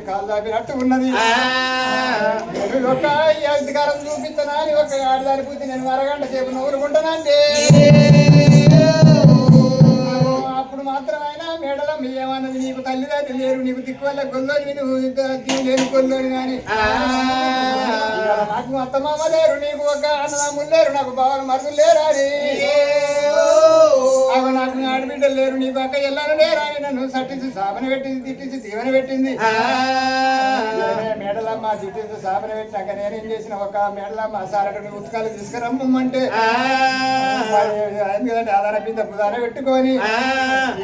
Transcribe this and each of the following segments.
కాలు దాపినట్టు ఉన్నది. నేను ఒక అధికారం చూపిస్తానా అని ఒక ఆడదాని పూర్తి నేను అరగంట సేపు నవ్వులుకుంటానంటే అప్పుడు మాత్రమైనా మేడల మీ ఏమన్నది? నీకు తల్లిదండ్రులు లేరు నీకు దిక్కు వల్ల గొల్లోని నువ్వు లేని గొల్లోని కానీ నాకు అత్త మామ లేరు నీకు ఒక అన్నదమ్ములు లేరు నాకు బావలు మరుదులు లేరు అని. అవి నాకు నీ ఆడబిడ్డలు లేరు నీకు అక్క ఎల్లారు లేరు అని నన్ను సట్టించి సాపన పెట్టింది తిట్టించి దీవెన పెట్టింది. మేడలమ్మ తిట్టించి సాపన పెట్టినాక నేనేం చేసిన? ఒక మేడలమ్మ సారటని ఉత్కాలు తీసుకురమ్మంటే ఎందుకంటే ఆధార బింద బుధాన పెట్టుకొని.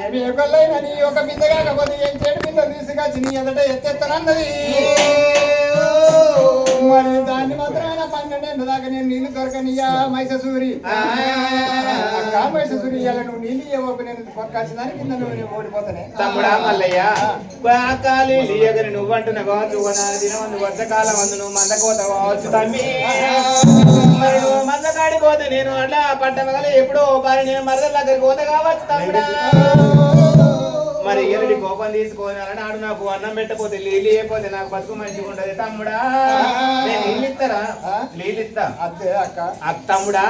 ఏమి ఎక్కలైనా నీ ఒక బింద కాకపోతే ఏం చెడు? బింద తీసుకొచ్చి నీ ఎదట ఎత్తెత్తనన్నది మరి దాన్ని మాత్రమైన పన్నెండేళ్ళ దాకా నేను నీళ్ళు దొరకనియా మైసూరి. మైసూరి ఇవాళ నువ్వు నీళ్ళు ఇవ్వకు నేను పక్కాల్సిన దానికి కింద నువ్వు నేను ఓడిపోతానే. తమ్ముడా మల్లయ్య కాకాలి లియగని నువ్వంటున్న కావచ్చు దినమందు వర్షకాలం అందు నువ్వు మందకోత కావచ్చు తమ్మి. మరి నువ్వు మందకాడి పోతే నేను అట్లా పట్టమగల ఎప్పుడో కానీ నేను మరదల దగ్గరికి పోతే కావచ్చు తమ్ముడా. మరి ఎరుడి కోపం తీసుకొని అన్నాడు నాకు అన్నం పెట్టకపోతే నీళ్ళు ఇవ్వకపోతే నాకు బతుకు మంచిగా ఉండదు. తమ్ముడా నేను నీళ్ళు ఇస్తారా నీళ్ళు ఇస్తా అక్క. ఆ తమ్ముడా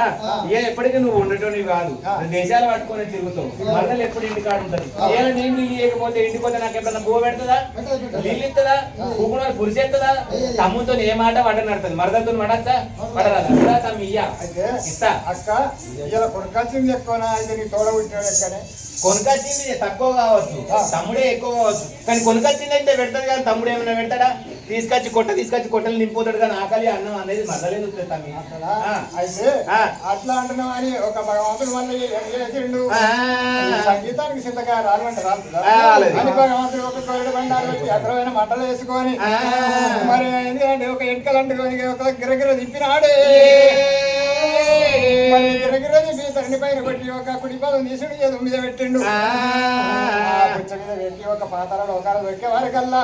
ఏ ఎప్పటికీ నువ్వు ఉండటోని కాదు. దేశాలు పట్టుకొని తిరుగుతావు. మరదలు ఎప్పుడు ఇంటికాడు ఉంటారు ఏ నేను నీళ్ళు ఇవ్వకపోతే ఇంటికి పోతే నాకు ఎప్పుడన్నా బువ్వ పెడుతుందా? నీళ్ళు ఇస్తుందా కూకున తమ్ముతో ఏ మాట వడ నడుతుంది మరదలతో వడచ్చా వడరాదా తమ్మి ఇయ్యా. ఇస్తా. అక్క ఇలా కొనకాల్సింది ఎక్కువనా? అయితే నీ తోడ పుట్టినాడు ఎక్కనే కొనుకొచ్చింది తక్కువ కావచ్చు తమ్ముడే ఎక్కువ కావచ్చు కానీ కొనుకొచ్చింది అయితే పెడతాడు కానీ తమ్ముడు ఏమైనా పెడతాడా తీసుకొచ్చి కొట్ట తీసుకొచ్చి కొట్టలు నింపుతాడు కానీ ఆకలి అన్నం అనేది? ఆ. అయితే. అట్లా అంటున్నావు అని ఒక భగవంతుడు మళ్ళీ చేసిండు సంగీతానికి రాలంటే రాలుతుందా? ఆ, రాలేదు. భగవంతుడు ఒక కోరిక బండారు అగ్రమైన మంటలు వేసుకొని. మరి ఎందుకంటే ఒక ఎంటకలు అంటుకొని ఒక గిరగిర తిప్పినాడే మరి గిరగిర తిప్పి తండ్రి పైన కొట్టి ఒక కుడి పాదం తీసుడు ఏదో మీద పెట్టిండు. మీద పెట్టి ఒక పాతలలో ఒక దొక్కే వరకల్లా.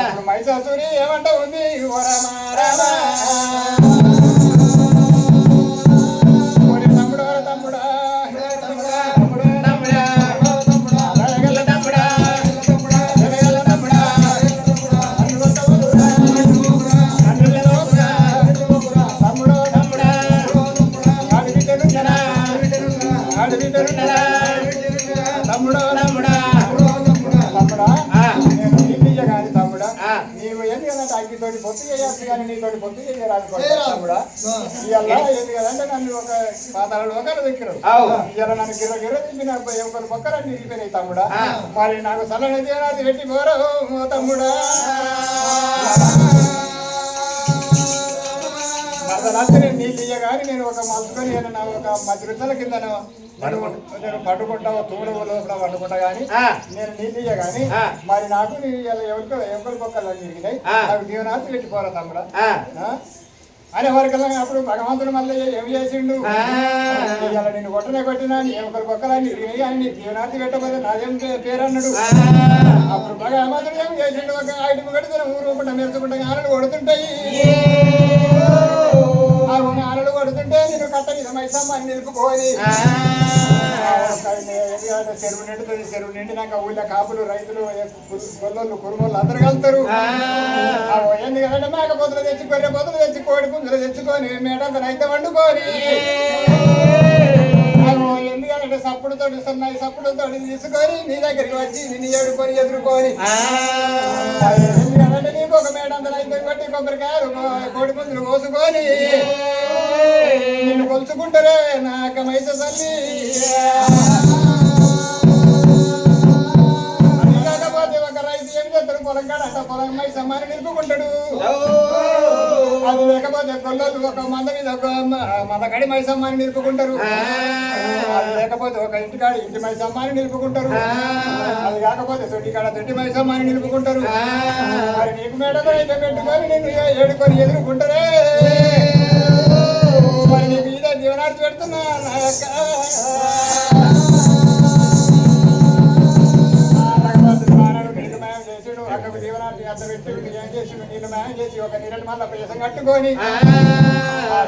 అప్పుడు మైసాసురి ఏమంటా ఉంది? ఓ రామా రామా. ఇవాళ ఏంది కదంటే నన్ను ఒక దగ్గర అవు. ఇవాళ నన్ను గిర్ర గిర్ర ఒకరు పక్కన నిలిపినాయి తమ్ముడా. మరి నాకు సలహా తీరాది పెట్టి పోరో తమ్ముడా నేను నీళ్ళు ఇయ్యగాని నేను ఒక మలుచుకొని ఏదైనా ఒక మధ్యరుతల కింద నేను పట్టుకుంటా తూడ లోపల పట్టుకుంటా గానీ. నేను నీళ్ళు ఇయ్యగాని ఆ. మరి నాకు నీ ఎవరికో ఎవరి పొక్కలు తిరిగినాయి ఆ. నాకు దీవనాథి పెట్టిపోరా తమ్ముడా ఆ. ఆ? అనే వరకల్లా అప్పుడు భగవంతుడు మళ్ళీ ఏం చేసిండు. ఇవాళ నేను కొట్టనే కొట్టినా నీ ఒకరి పొక్కలు అని నీ దీవనాథి పెట్టకపోతే నాదేం పే- పేరు అన్నాడు అప్పుడు భగవంతుడు ఏం చేసిండు? ఒక ఐదు కడితే ఊరుకుంటా మెరుచుకుంటా ఆనలు కొడుతుంటాయి ఆ ఆనలు కొడుతుంటే నేను కట్ట మీద మైసమ్మ నిలుపుకోని ఎందుకంటే చెరువు నిండుతుంది చెరువు నిండినాక ఊళ్ళో కాపులు రైతులు గొల్లలు కురుమోళ్ళు అందరు కలుతారు ఎందుకంటే మేక పొతులు తెచ్చి గొర్రె పొతులు తెచ్చి కోడి పుంజులు తెచ్చుకొని మేడంత రైతు వండుకొని ఆగో ఎందుకంటే సప్పుడుతో సన్నాయి సప్పుడుతో తీసుకొని నీ దగ్గరికి వచ్చి నిన్ను ఏడుకొని ఎదుర్కొని. నీకు ఒక మేడంత రైతు కొట్టి కొబ్బరికాయలు కోడి పుంజులు కోసుకొని నిన్ను కొలుచుకుంటారే నాక మైస తల్లి. చేస్తాడు పొలం కాడ అట్ట పొలం మైసమ్మాని నిలుపుకుంటాడు అది లేకపోతే కొల్లలు ఒక మంద మీద ఒక మ- మందకాడి మైసమ్మాని నిలుపుకుంటారు అది లేకపోతే ఒక ఇంటికాడ ఇంటి మైసమ్మాని నిలుపుకుంటారు అది కాకపోతే తొట్టి కాడ తొట్టి మైసమ్మాని నిలుపుకుంటారు మరి నీకు మేడలో అయితే పెట్టుకొని నిన్ను ఏ- ఏడుకొని ఎదుర్కొంటారే? మరి నీకు ఇదే జీవనార్థి పెడుతున్నా చేసి ఒక నీళ్ళని మళ్ళీ పేసం కట్టుకొని ఆ.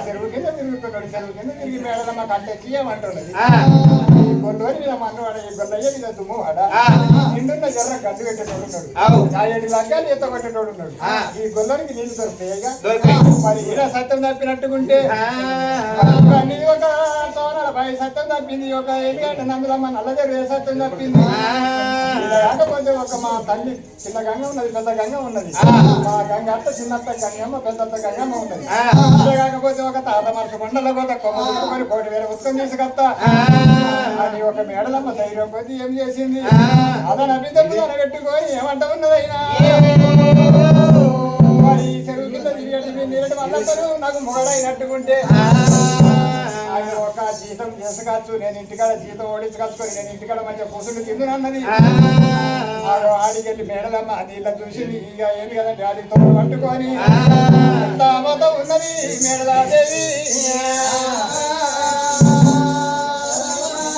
చెరువు కింద తిరుగుతున్నాడు చెరువు కింద తిరిగి మేడల మాకు అంత గొల్లోని మీద మన్నవాడ ఈ గొల్లయ్య మీద దుమ్మువాడ. నిండున్న జర్ర గడ్డు పెట్టేటోడు ఉన్నాడు. ఏడు లగ్గాలు ఈత కొట్టేటోడు ఉన్నాడు. ఈ గొల్లోనికి నీళ్ళు దొరుకుతాయిగా. మరి ఇలా సత్యం తప్పినట్టుకుంటే ఆ. నీ ఒక సోనాల బాయి సత్యం తప్పింది. ఒక ఎలుగంట నందులమ్మ నల్లజరు ఏ సత్యం తప్పింది. కాకపోతే ఒక మా తల్లి చిన్న గంగ ఉన్నది పెద్ద గంగ ఉన్నది. మా గంగ అత్త చిన్నత్త గంగమ్మ పెద్దత్త గంగమ్మ ఉన్నది. కాకపోతే ఒక తాత మనసు కొండల పోత కొమ్మ కోటి వేల ఉత్తం తీసుకొస్తా అది ఒక మేడలమ్మ ధైర్యం కొద్ది ఏం చేసింది? ఆ. అదని అభిదమ్మ పెట్టుకొని ఏమంట ఉన్నదైనా మరి చెరువు కింద తిరిగేటి నీరటి వాళ్ళందరూ నాకు మొగడైనట్టుకుంటే ఆయన ఒక జీతం చేసుకొచ్చు నేను ఇంటికాడ జీతం ఓడించుకొచ్చుకొని నేను ఇంటికాడ మంచిగా కూర్చుని తిందునన్నది. ఆడు ఆడికెళ్ళి మేడలమ్మ నీళ్ళ చూసి ఇక ఏంది కదా డాడీ తోడు పట్టుకొని. ఎంత ఉన్నది మేడలాదేవి.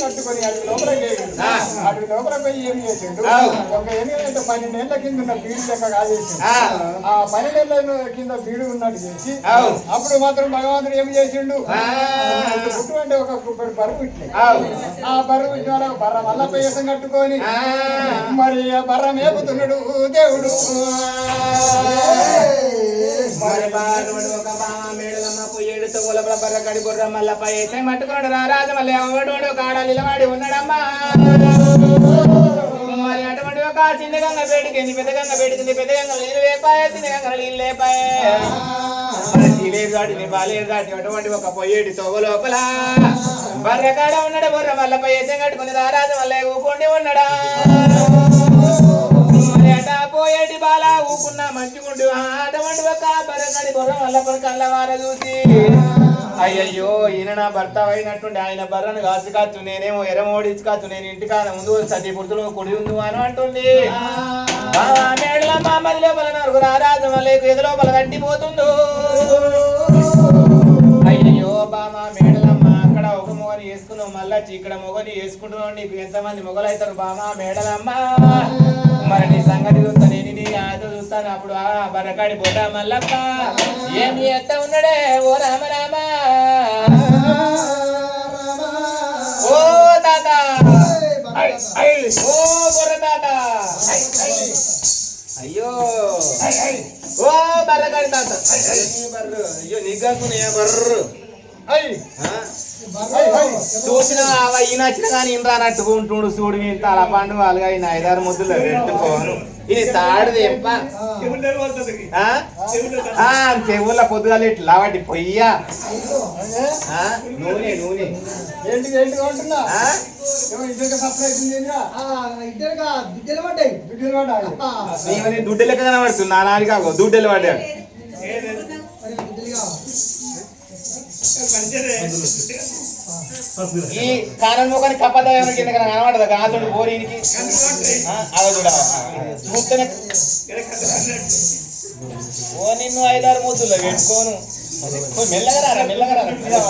కట్టుకొని అడవి లోపల అడవి లోపల పోయి ఏం చేసిండు ఒక ఎనిమిది పన్నెండేళ్ళ కింద ఉన్న బీడు లెక్క కాజేసిండు ఆ. పన్నెండేళ్ళ కింద బీడు ఉన్నట్టు చేసి అప్పుడు మాత్రం భగవంతుడు ఏం చేసిండు? పుట్టు అంటే ఒక బరువు ఇట్లే. ఆ. బరువు ఇట్ల వాళ్ళ బర్ర మల్లపై వేసం కట్టుకొని మరి బర్ర మేపుతున్నాడు దేవుడు. మరి బాలుడు బర్ర కడి బుర్ర మల్లపై వేసే మట్టుకున్నాడు రాజు మళ్ళీ అవడోడు కాడ నిలబడి ఉన్నాడమ్మా. మరి అటువంటి ఒక చిన్న గంగ వేడికింది పెద్ద గంగ వేడికింది పెద్ద గంగ నీళ్ళు లేపాయే చిన్న గంగ నీళ్ళు లేపాయే. మరి దాటిని బాలేరు దాటి అటువంటి ఒక పొయ్యేటి లోపల. బర్రకాడ ఉన్నాడు బుర్ర మల్లపై వేసే కట్టుకుని రారాజు మళ్ళీ ఊపుండి ఉన్నాడా. పోయేటి బాల ఊకున్న మంచిగుండు అటువంటి ఒక బరగడి బొర్ర వల్ల కళ్ళవార చూసి. అయ్యయ్యో ఈయన నా భర్త అయినట్టుండి ఆయన బర్రను కాసుకాచ్చు నేనేమో ఎరమోడించుకాచ్చు నేను ఇంటికాడ ముందు సతీ పురుషులు కుడి ఉందు అని అంటుంది. బావా మేడల మా మది లోపల నలుగురు ఆరాధన వల్లేకు ఎదు లోపల కట్టిపోతుండు అయ్యయ్యో బామా మేడలమ్మ అక్కడ ఒక మొగని వేసుకున్నావు మళ్ళా ఇక్కడ మొగని వేసుకుంటున్నావు నీకు ఎంతమంది మొగలు అవుతారు బామా మేడలమ్మ. మరి నీ సంగతి చూస్తా నేను నీ ఆట చూస్తాను. అప్పుడు ఆ బరకాడి బొడ్డ మల్లప్ప. ఏమి ఎత్త ఉన్నాడే? ఓ రామ రామ. ఓ తాత. ఓ బుర్ర తాత. అయ్యో. ఓ బర్రగాడి తాత. నీ బర్రు. అయ్యో నీకు బర్రు. అయ్ ఆ? చూసిన ఈయన వచ్చిన కానీ ఈయన రానట్టుగా ఉంటుండు చూడు ఇంత అలా పండు వాళ్ళగా ఈయన ఐదారు ముద్దులు పెట్టుకోను. ఇది తాడుది ఎంప ఆ? ఆ, చెవుల పొద్దుగాల ఇట్లా వాటి పొయ్యా? నూనె నూనె. బిడ్డలు పడ్డాయి. పడ్డాయి. కనబడుతుంది దుడ్డెలు పడ్డాడు బిడ్డలుగా ఈ కారణం మొక్కని కప్పదాయం కింద కనబడదు? కాసుడు బోరీనికి అదో కూడా చూస్తేనే ఓ నిన్ను ఐదారు ముద్దులో పెట్టుకోను. మెల్లగా రారా మెల్లగా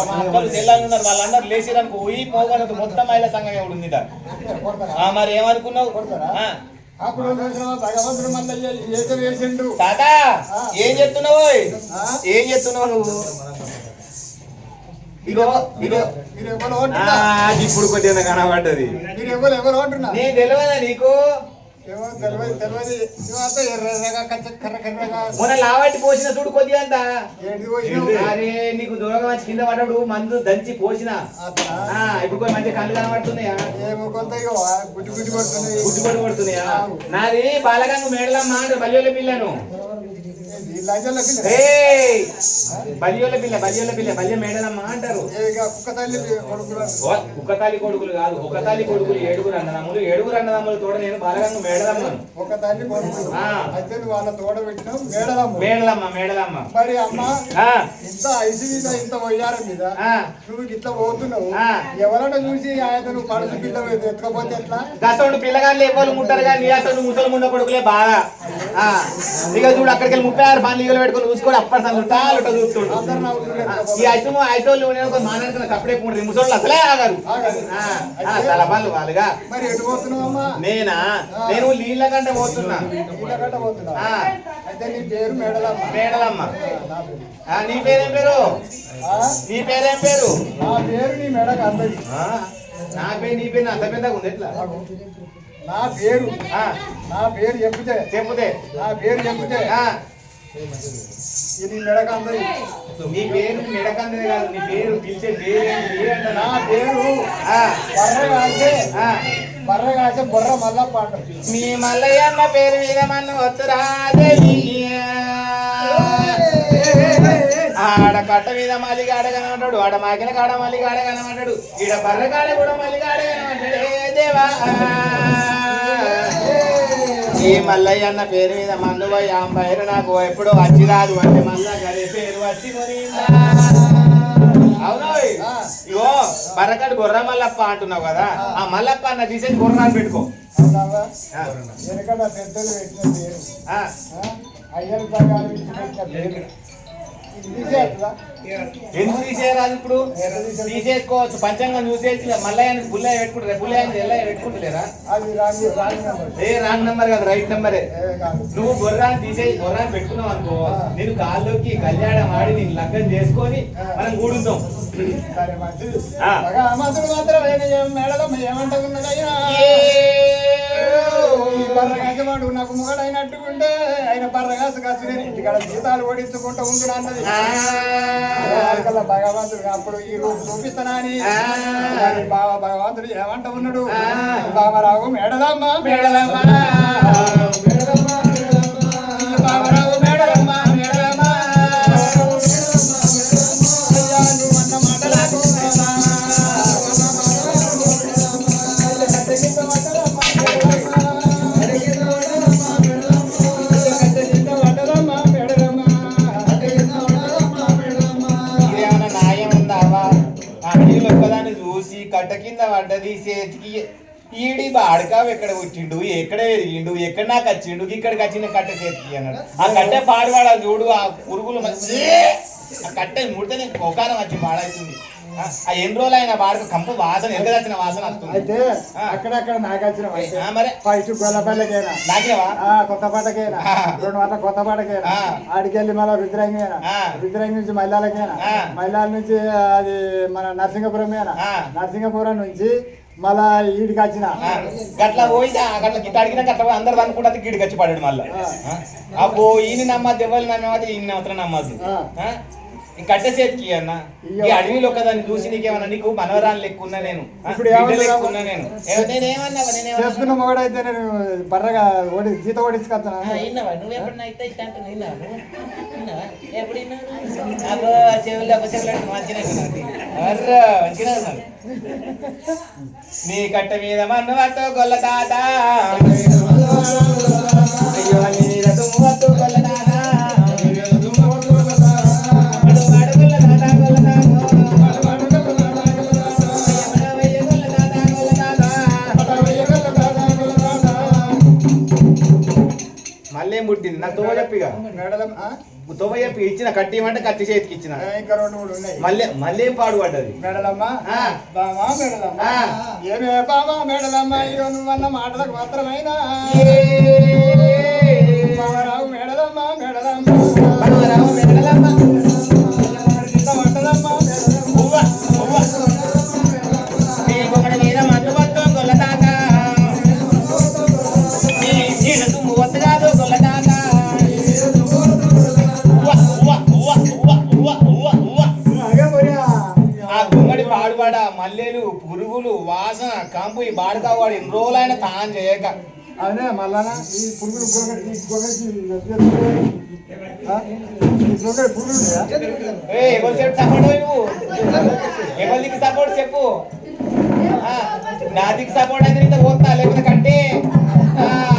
మా అక్కలు చెల్లెళ్ళు ఉన్నారు వాళ్ళందరూ లేచిరనుకో పోయి పోగలదు. మొత్తం మహిళా సంఘం ఎవడు ఉంది మరి ఏమనుకున్నావు? తాత ఏం చెప్తున్నావు? ఏం చెప్తున్నావు నువ్వు ఇగో ఇగో మీరు ఎవరు ఆ, ఓటున్నా అది ఇప్పుడు కొద్దిగా కనబడ్డది మీరు ఎవరు ఎవరు ఓటున్నా నేను తెలియదా నీకు? మొన్న లావట్టి పోసిన చూడు కొద్దిగా అంత. అరే నీకు దూరంగా వచ్చి కింద పడ్డాడు మందు దంచి పోసిన. ఇప్పుడు మంచి కళ్ళు కనబడుతున్నాయా? గుడ్డి గుడ్డి కొడుతున్నాయి నాది బాలగంగ మేడలమ్మ అంటారు బలియోల పిల్లను! బలియోల పిల్ల. బలియోల పిల్ల బల్య మేడలమ్మ అంటారు. కుక్క తల్లి కొడుకులు కాదు ఒక తాలి కొడుకులు ఏడుగురు అన్నదమ్ములు. ఏడుగురు అన్నదమ్ములు తోడ నేను బాలగంగ మేడలమ్మను ఒక తల్లి కొడుకులు. అయితే వాళ్ళ తోడ పెట్టినావు మేడలమ్మ. మేడలమ్మ మేడలమ్మ. మరి అమ్మ ఇంత ఐసు మీద ఇంత వయ్యారం మీద. నువ్వు ఇట్లా పోతున్నావు. ఎవరైనా చూసి ఆయన నువ్వు పడుతు పిల్ల ఎత్తుకపోతే ఎట్లా? గసోడు పిల్లగాళ్ళు ఎవరు ముట్టారు కానీ నీ అసలు ముసలి ముండ కొడుకులే బాగా. ఆ, ఇక చూడు అక్కడికి ముప్పై ఆరు పనులు ఈగలు పెట్టుకొని చూసుకోడు అప్పటి సంగతి లుట్ట చూస్తుండు. ఈ. ఐసము ఐసోళ్ళు మాట్లాడుకున్న సపరేట్ ఉంటుంది ముసళ్ళు అసలే ఆగారు. తల పనులు వాళ్ళుగా. మరి ఎటు పోతున్నావు అమ్మా? నేనా? నేను నీళ్ళ కంటే పోతున్నా. మేడలమ్మ. నా పేరు. ఆ, నీ పేరేం? నీ పేరేం పేరు? నా పేరు నీ ఆ, నా పేరు నీ పేరు అంత పెద్దగా ఉంది ఎట్లా? నా పేరు. ఆ, నా పేరు చెప్తే చెప్పుతే. నా పేరు చెప్తే ఆ, ఇది మెడకు నీ పేరు మెడకందే కాదు నీ పేరు పిలిచే పేరేంటి అంట నా పేరు బర్ర కాసే బర్ర కాసే బుర్ర మల్ల పాట. మీ మల్లయ్యన్న పేరు మీద మన వత్తురాదేవి ఆడ కట్ట మీద మల్లిగాడ కనమంటాడు ఆడ మాకిన కాడ మల్లిగాడ కనమంటాడు ఈడ బర్ర కాడ కూడా మళ్ళీ కనబడ్డాడు ఏ దేవా. ఈ మల్లయ్య అన్న పేరు మీద మందు పోయి ఆ పైన నాకు ఎప్పుడో వచ్చి రాదు అంటే మళ్ళా గదే పేరు వచ్చి. ఇగో బర్రకాడు గొర్ర మల్లప్ప అంటున్నావు కదా. ఆ. మల్లప్ప అన్న తీసేసి గుర్రాలు పెట్టుకో. పెద్దలు పెట్టిన పేరు? అయ్యల ప్రకారం ఎందుకు తీసేయరాదు ఇప్పుడు? తీసేసుకోవచ్చు. పంచాంగం చూసేసి మల్లయ్య పుల్లయ్య పెట్టుకుంటారు. పుల్లయ్య ఎల్లయ్య పెట్టుకుంటలేరా? అది రాంగ్ రాంగ్ నెంబర్. ఏ రాంగ్ నెంబర్ కదా రైట్ నెంబరే. నువ్వు గుర్రాన్ని తీసేసి గుర్రాన్ని పెట్టుకున్నావు అనుకో నేను కాల్లోకి కళ్యాణం ఆడి నేను లగ్గం చేసుకొని మనం కూడుతాం సరే ఈ నాకు ముగడు అయినట్టుకుంటే ఆయన బర్రగాసు కాసు నేను ఇంటికాడ జీతాలు ఓడించుకుంటూ ఉండు అన్నది భగవంతుడు అప్పుడు ఈ రూపు చూపిస్తానా అని బావ భగవంతుడు ఏమంట ఉన్నాడు? ఆ. బావరావు మేడలమ్మ. మేడలమ్మ. పడ్డది చేతికి ఈడి బాడకావు ఎక్కడ వచ్చిండు ఎక్కడ పెరిగిండు? ఎక్కడ నాకు వచ్చిండు? ఇక్కడికి వచ్చిన కట్ట చేతికి అన్నాడు. ఆ కట్ట పాడువాడ చూడు ఆ పురుగులు మంచి ఆ కట్ట ముడితే నేను కోకారం వచ్చి పాడవుతుంది ఆ ఎన్ని రోజులు అయినా బాడక కంపు వాసన ఎంత వాసన వస్తుంది. అయితే అక్కడక్కడ నాకు వచ్చిన ఆ, మరి? ఫస్ట్ గొల్లపల్లెకైనా నాకేవా ఆ కొత్త పాటకైనా. రెండు వందల కొత్త పాటకైనా. ఆడికెళ్ళి మళ్ళీ రుద్రంగైనా. రుద్రంగి నుంచి మల్లాలకైనా. మల్లాల నుంచి అది మన నరసింగపురమేనా? ఆ. నరసింగపురం నుంచి మళ్ళా ఈడికి వచ్చిన గట్ల పోయి ఆ గట్ల గిట్ట అడిగినా గట్ల అందరు అనుకుంటే గిడి గచ్చి పడాడు మళ్ళీ. అబ్బో ఈయన నమ్మద్దు ఎవరు నమ్మద్దు ఈయన మాత్రం నమ్మద్దు. ఆ. ఆ? ఈ కట్ట చేతికి అన్న. ఈ అడవిలో ఒకదాన్ని చూసి నీకేమన్నా నీకు మనవరాలు లెక్కున్నా నేను. లెక్కున్నా నేను. చేసుకున్న మొగడైతే నేను బర్రగా ఓడి జీత ఓడించుకొస్తాను? నువ్వు? ఎప్పుడన్నా అయితే ఎప్పుడు చెవులు చెవులు మంచిగా మంచిగా. నీ కట్ట మీద మన్నువతో గొల్ల తాత. మళ్ళీ ఏం పుట్టింది? నాకు తోవ ఆ? తోవ చెప్పి. ఇచ్చిన కట్టి ఇవ్వమంటే కత్తి చేతికి ఇచ్చిన. ఇంకా రెండు మూడు ఉన్నాయి. మళ్ళీ మళ్ళీ ఏం పాడు పడ్డది? మెడలమ్మ ఆ. బామా మెడలమ్మ. ఆ. ఏమే బామా మెడలమ్మ ఇగో నువ్వన్న మాటలకు మాత్రమైనా? బావరావు మెడలమ్మ మెడలమ్మ. పడవరావు మెడలమ్మ. మల్లెలు పురుగులు వాసన కంపు ఈ బాడుకావాడు ఎన్ని రోజులైనా తాను చేయక. అవునే మళ్ళానా ఈ పురుగులు ఎవరు సపోర్ట్ నువ్వు? ఎవరి దిక్కు సపోర్ట్ చెప్పు? ఆ, నా దిక్కు సపోర్ట్ అయితే ఇంత పోతా లేకపోతే కట్టే